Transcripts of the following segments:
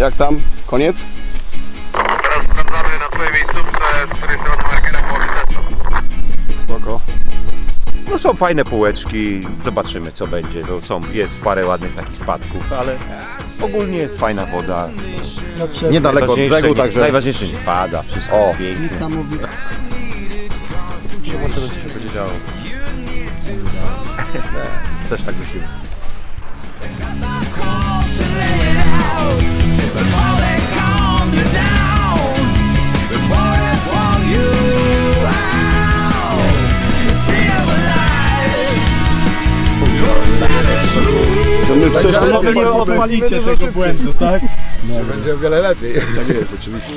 Jak tam? Koniec? Teraz sprawdzamy na twojej miejscówce z której strony markera położy Spoko. No są fajne półeczki, zobaczymy co będzie. No, są, jest parę ładnych takich spadków, ale ogólnie jest fajna woda. Niedaleko od Najważniejsze brzegu, nie- także... Najważniejsze nie pada, wszystko O. jest pięknie. Niesamowite. Zobaczymy co się będzie działo. Też tak myślimy. My wcześniej nie odpalicie tego błędu, tak? będzie o wiele lepiej. Tak jest, oczywiście.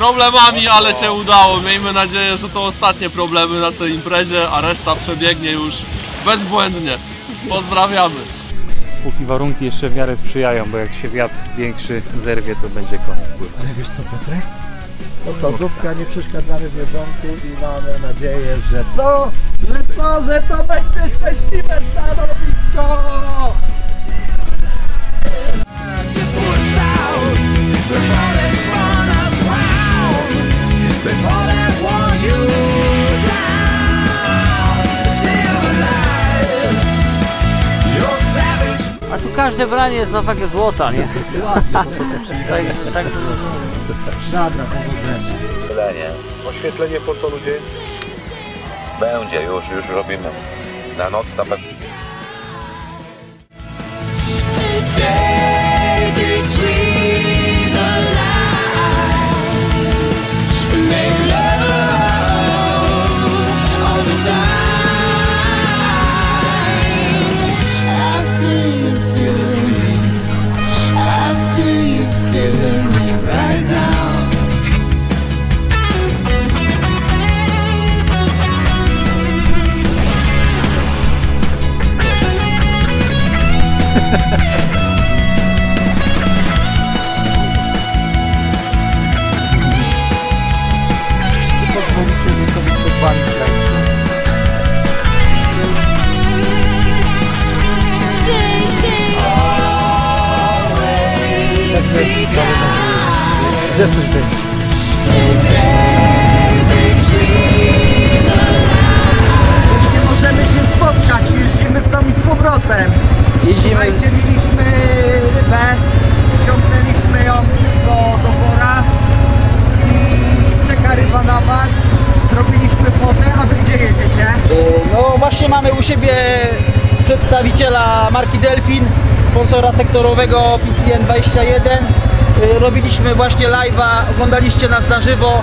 problemami, ale się udało. Miejmy nadzieję, że to ostatnie problemy na tej imprezie, a reszta przebiegnie już bezbłędnie. Pozdrawiamy. póki warunki jeszcze w miarę sprzyjają, bo jak się wiatr większy zerwie, to będzie koniec pływu. Ale wiesz co, Piotrek? No co, zupka, nie przeszkadzamy w jedzonku i mamy nadzieję, że co? Że co? Że to będzie szczęśliwe stanowisko! A tu każde branie jest na wagę złota, nie? Tak, tak, Dobra, powodzenia. Oświetlenie portonu gdzie jest? Będzie, już, już robimy. Na noc na pewno. Czy pozwolicie, always be. Jeździmy, Słuchajcie, mieliśmy rybę, ściągnęliśmy ją tylko do wora i czeka ryba na was. Zrobiliśmy fotę, a wy gdzie jedziecie? no właśnie mamy u siebie przedstawiciela marki Delfin, sponsora sektorowego PCN 21. Y, Robiliśmy właśnie live'a, oglądaliście nas na żywo.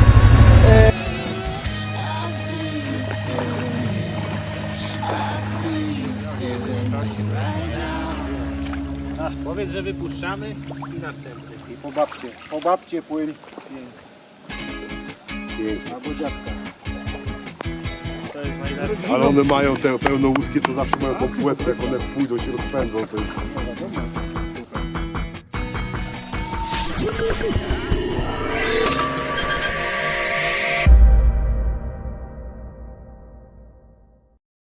Powiedz, że wypuszczamy i następny. I po babcie, po babcie płyń. Albo dziadka. To jest najlepsze. Ale one mają te pełno łuski, to zawsze mają tą płetwę, jak one pójdą się rozpędzą, to jest...